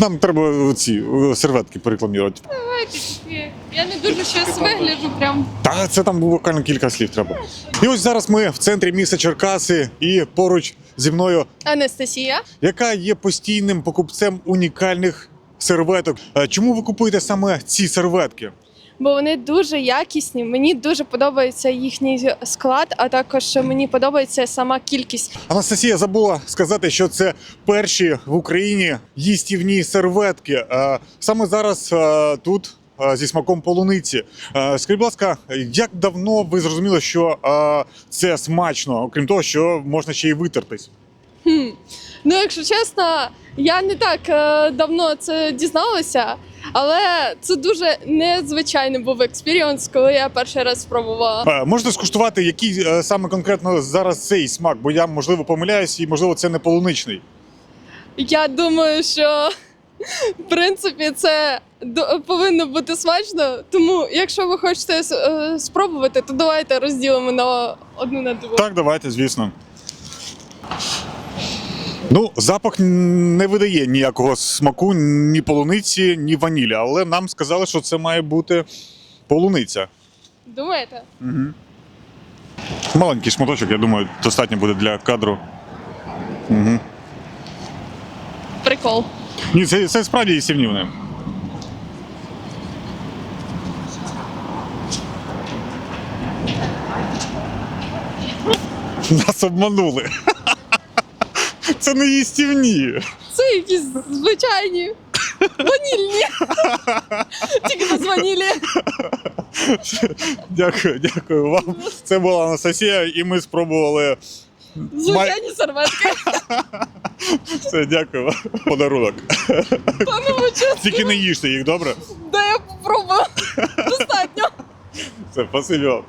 Нам треба ці е, серветки порекламувати. Давайте. Я не дуже щось вигляджу прям. Та це там буквально кілька слів треба. І ось зараз ми в центрі міста Черкаси і поруч зі мною, Анастасія. яка є постійним покупцем унікальних серветок. Е, Чому ви купуєте саме ці серветки? Бо вони дуже якісні. Мені дуже подобається їхній склад, а також мені подобається сама кількість. Анастасія забула сказати, що це перші в Україні їстівні серветки. Е, Саме зараз е, тут. е, Зі смаком полуниці. Скажіть, будь ласка, як давно ви зрозуміли, що це смачно, окрім того, що можна ще й витертись? Хм. Ну, якщо чесно, я не так давно це дізналася, але це дуже незвичайний був експіріонс, коли я перший раз спробувала. Е, Можете скуштувати, який е, саме конкретно зараз цей смак, бо я можливо помиляюсь, і можливо це не полуничний. Я думаю, що в принципі це до- повинно бути смачно. Тому, якщо ви хочете е, спробувати, то давайте розділимо на одну на двох. Так, давайте, звісно. Ну, запах не видає ніякого смаку, ні полуниці, ні ванілі, але нам сказали, що це має бути полуниця. Думаєте? Угу. Маленький шматочок, я думаю, достатньо буде для кадру. Угу. Прикол. Ні, це, це справді їстівні вони. Нас обманули. Це не їстівні. Це якісь звичайні ванільні. Тільки без ванілі. Дякую, дякую вам. Це була Анастасія, і ми спробували. Звичайні серветки. Все, дякую вам. Подарунок. Тільки не їжте їх, добре? дай я попробую. Достатньо. Все, спасибі вам.